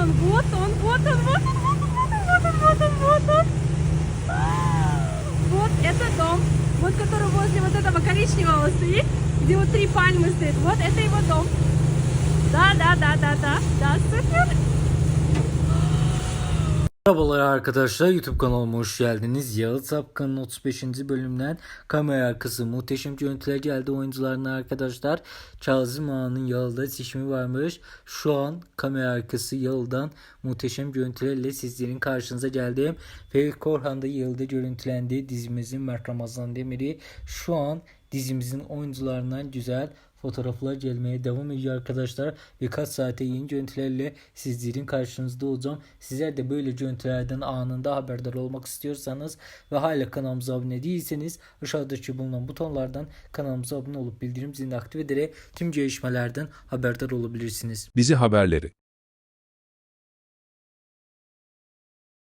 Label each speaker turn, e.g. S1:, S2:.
S1: Курхана, вот он, вот он, вот он, вот он, вот он, вот он, вот он, вот он. Вот это дом, вот который возле вот этого коричневого стоит, где вот три пальмы стоит. Вот это его дом. Да, да, да, да, да,
S2: Merhabalar arkadaşlar YouTube kanalıma hoş geldiniz. Yağız Sapkan'ın 35. bölümünden kamera arkası muhteşem görüntüler geldi oyuncularına arkadaşlar. Kazım Ağa'nın Yalı'da seçimi varmış. Şu an kamera arkası Yalı'dan muhteşem görüntülerle sizlerin karşınıza geldim. Ferit Korhan da Yalı'da görüntülendi. Dizimizin Mert Ramazan Demir'i şu an dizimizin oyuncularından güzel fotoğraflar gelmeye devam ediyor arkadaşlar. Birkaç saate yeni görüntülerle sizlerin karşınızda olacağım. Sizler de böyle görüntülerden anında haberdar olmak istiyorsanız ve hala kanalımıza abone değilseniz aşağıdaki bulunan butonlardan kanalımıza abone olup bildirim zilini aktif ederek tüm gelişmelerden haberdar olabilirsiniz.
S3: Dizi haberleri